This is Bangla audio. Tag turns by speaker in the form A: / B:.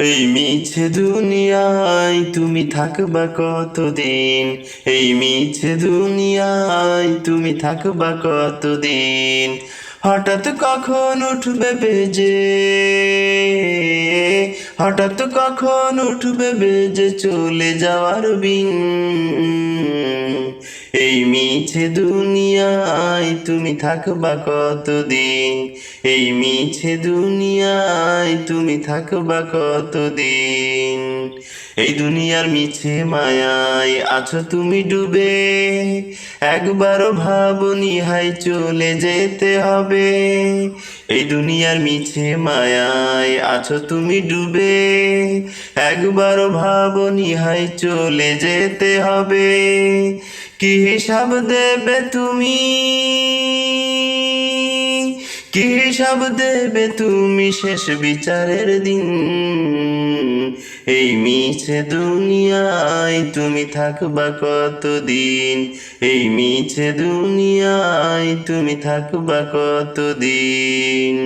A: এই মিছে দুনিয়ায় তুমি থাকবা কতদিন? এই মিছে দুনিয়ায় তুমি থাকবা কতদিন? হঠাৎ কখন উঠবে বেজে? হঠাৎ কখন উঠবে বেজে চলে যাওয়ার বিন? এই মিছে দুনিয়ায় তুমি থাকবা কতদিন? এই মিছে দুনিয়ায় তুমি থাকবা কতদিন? এই দুনিয়ার মিছে মায়ায় আছো তুমি ডুবে। একবারও ভাবনি, হাই, চলে যেতে হবে। এই দুনিয়ার মিছে মায়ায় আছো তুমি ডুবে। একবারও ভাবনি, হাই, চলে যেতে হবে। কি হিসাব দেবে তুমি? কি হিসাব দেবে তুমি শেষ বিচারের দিন? এই মিছে দুনিয়ায় তুমি থাকবা কতদিন? এই মিছে দুনিয়ায় তুমি থাকবা কতদিন?